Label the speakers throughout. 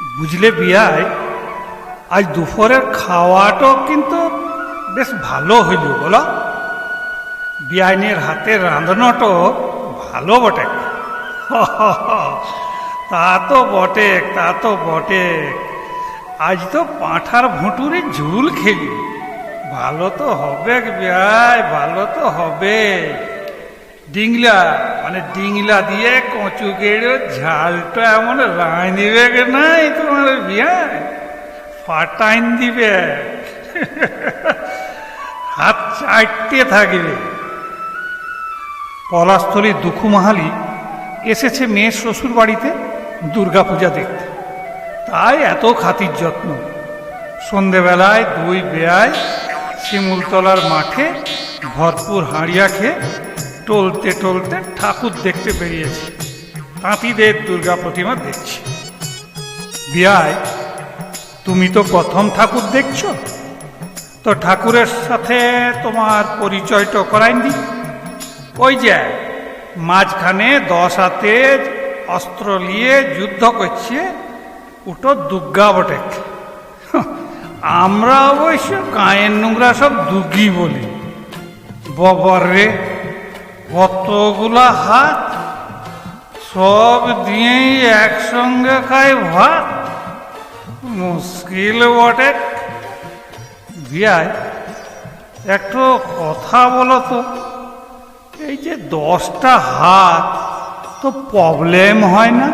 Speaker 1: বুঝলে বিয়ায় আজ দুপুরের খাওয়াটাও কিন্তু বেশ ভালো হইল বলো। বিয়াইনের হাতে রাঁধনোটাও ভালো বটে। তা তো বটে, তা তো বটে। আজ তো পাঁঠার ভুটুরে ঝুল খেলি। ভালো তো হবে বিয়ায় ভালো তো হবে ডিংলা মানে ডিংলা দিয়ে কচু গেড়ে ঝালটা এমন দিবে গে নাই তোমার বিয়ায় ফাটাইন দিবে। হাত চারটে থাকবে। পলাস্থলী দুঃখুমাহালি এসেছে মেয়ের শ্বশুর বাড়িতে দুর্গাপূজা দেখতে। তাই এত খাতির যত্ন। সন্ধেবেলায় দুই বেয়ায় শিমুলতলার মাঠে ভরপুর হাঁড়িয়া খেয়ে টলতে টলতে ঠাকুর দেখতে বেরিয়েছি। তাঁতিদের দুর্গা প্রতিমা দেখছি। বিয়ায়, তুমি তো প্রথম ঠাকুর দেখছ? তো ঠাকুরের সাথে তোমার পরিচয়টা করাইনি ওই যে, মাঝখানে দশ হাতে অস্ত্র নিয়ে যুদ্ধ করছে ওটা দুর্গা বটে। আমরা অবশ্য গায়ের নোংরা সব দুগি বলি। ববর রে কতগুলা হাত? সব দিয়েই একসঙ্গে খায় ভাত? মুশকিল বটে। বিয়ায় একটু কথা বলো তো। এই যে দশটা হাত, তো প্রবলেম হয় না?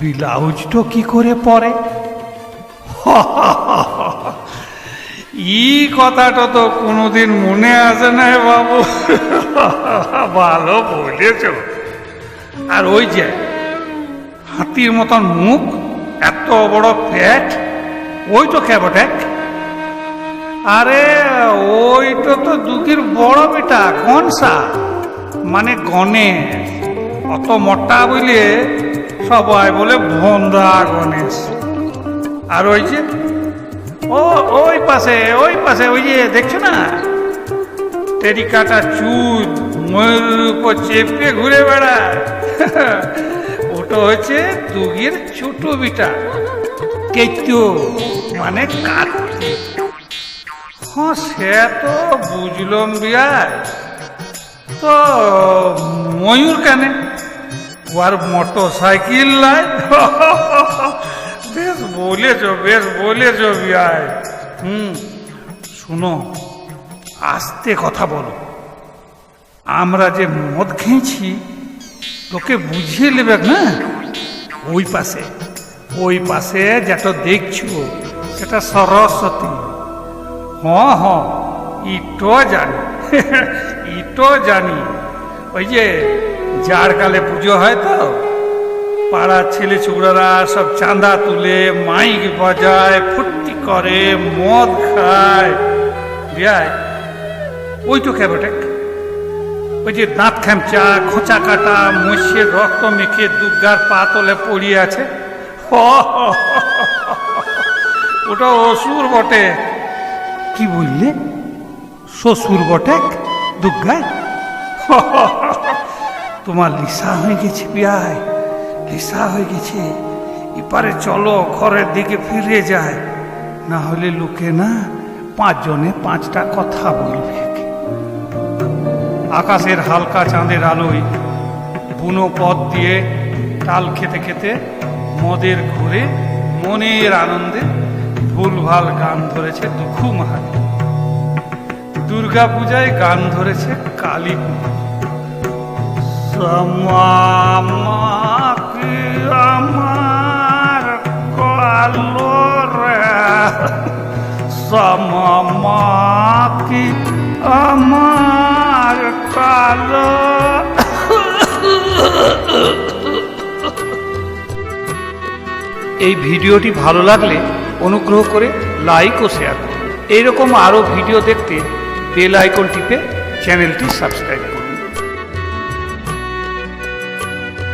Speaker 1: ব্লাউজটা কি করে পরে? ই কথাটা তো কোনোদিন মনে আসে না বাবু। ভালো বলেছ। আর ওই যে হাতির মতন মুখ, এত বড় পেট, ওই তো খেবটেক আরে ওইটা তো দুঃখীর বড় বেটা গনসা মানে গণেশ। অত মোটা বলে সবাই বলে ভন্দা গণেশ। আর ওই যে, ও, ওই পাশে ওই পাশে, ওই যে দেখছ না? টেরিকাটা চুল ময়ূর উপর চেপে ঘুরে বেড়ায়। ওটা হচ্ছে দুগির ছোট বিটা। কেতু মানে কার্তিক হ্যাঁ সে তো বুঝলাম বিয়ায়। তো ময়ূর কেন? ওর মোটর সাইকেল লাই বেশ বলেছ বেশ বলেছ বিয়ায়। হুম, শুনো, আস্তে কথা বলো। আমরা যে মদ খেয়েছি, তোকে বুঝিয়ে নেবে না? ওই পাশে ওই পাশে যেটা দেখছ, সেটা সরস্বতী। হ্যাঁ হ্যাঁ ইটো জানি ইটো জানি। ওই যে, যার কালে পুজো হয় তো পাড়ার ছেলে ছোকরারা সব চাঁদা তুলে মাইক বাজায়, ফুর্তি করে, মদ খায়। বিয়ায়, ওই তো ওই যে দাঁত খ্যামচা খোঁচা কাটা মসিয়ে রক্ত মেখে দুর্গার পা তলে পড়িয়ে আছে। ওটা অসুর বটে। কি বললে? শ্বশুর বটেক দুর্গায় তোমার লিসা হয়ে গেছে বিয়ায়। লিসা হয়ে গেছে। এপারে চলো, ঘরের দিকে ফিরে যায়। না হলে লোকে না পাঁচজনে পাঁচটা কথা বলবে। আকাশের হালকা চাঁদের আলোয় বুনো পথ দিয়ে তাল খেতে খেতে মদের ঘুরে, মনের আনন্দে ভুলভাল গান ধরেছে দুঃখু মাহাতি দুর্গা পূজায় গান ধরেছে কালী সমামাকি আমার কালো রে। এই ভিডিওটি ভালো লাগলে অনুগ্রহ করে লাইক ও শেয়ার করুন। এইরকম আরও ভিডিও দেখতে বেল আইকন টিপে চ্যানেলটি সাবস্ক্রাইব করুন।